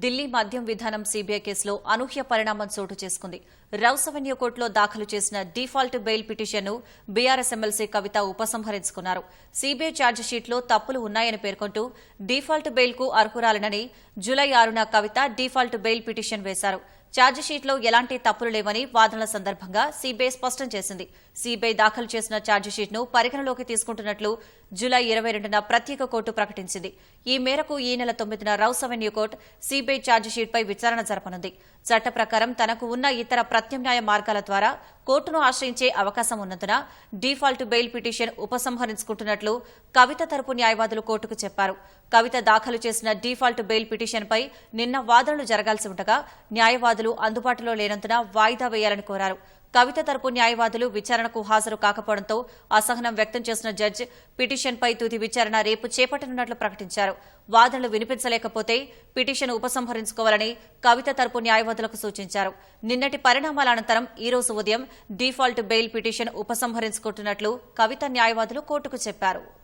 ఢిల్లీ మద్యం విధానం సీబీఐ కేసులో అనూహ్య పరిణామం చోటు చేసుకుంది. రౌస్ అవెన్యూ కోర్టులో దాఖలు చేసిన డిఫాల్ట్ బెయిల్ పిటిషన్ను బీఆర్ఎస్ ఎమ్మెల్సీ కవిత ఉపసంహరించుకున్నారు. సీబీఐ ఛార్జిషీట్లో తప్పులు ఉన్నాయని పేర్కొంటూ డిఫాల్ట్ బెయిల్కు అర్హురాలనని జూలై ఆరున కవిత డిఫాల్ట్ బెయిల్ పిటిషన్ వేశారు. ఛార్జిషీట్లో ఎలాంటి తప్పులు లేవని వాదనల సందర్భంగా సీబీఐ స్పష్టం చేసింది. సీబీఐ దాఖలు చేసిన ఛార్జిషీట్ను పరిగణలోకి తీసుకుంటున్నట్లు జూలై ఇరవై రెండున ప్రత్యేక కోర్టు ప్రకటించింది. ఈ మేరకు ఈ నెల తొమ్మిదిన రౌస్ అవెన్యూ కోర్టు సీబీఐ ఛార్జిషీట్పై విచారణ జరపనుంది. చట్ట ప్రకారం తనకు ఉన్న ఇతర ప్రత్యామ్నాయ మార్గాల ద్వారా కోర్టును ఆశ్రయించే అవకాశం ఉన్నందున డిఫాల్ట్ బెయిల్ పిటిషన్ ఉపసంహరించుకుంటున్నట్లు కవిత తరపు న్యాయవాదులు కోర్టుకు చెప్పారు. కవిత దాఖలు చేసిన డిఫాల్ట్ బెయిల్ పిటిషన్పై నిన్న వాదనలు జరగాల్సి ఉండగా న్యాయవాదులు అందుబాటులో లేనందున వాయిదా వేయాలని కోరారు. కవిత తరపు న్యాయవాదులు విచారణకు హాజరు కాకపోవడంతో అసహనం వ్యక్తం చేసిన జడ్జ్ పిటిషన్పై తుది విచారణ రేపు చేపట్టనున్నట్లు ప్రకటించారు. వాదనలు వినిపించలేకపోతే పిటిషన్ ఉపసంహరించుకోవాలని కవిత తరపు న్యాయవాదులకు సూచించారు. నిన్నటి పరిణామాల అనంతరం ఈ రోజు ఉదయం డిఫాల్ట్ బెయిల్ పిటిషన్ ఉపసంహరించుకుంటున్నట్లు కవిత న్యాయవాదులు కోర్టుకు చెప్పారు.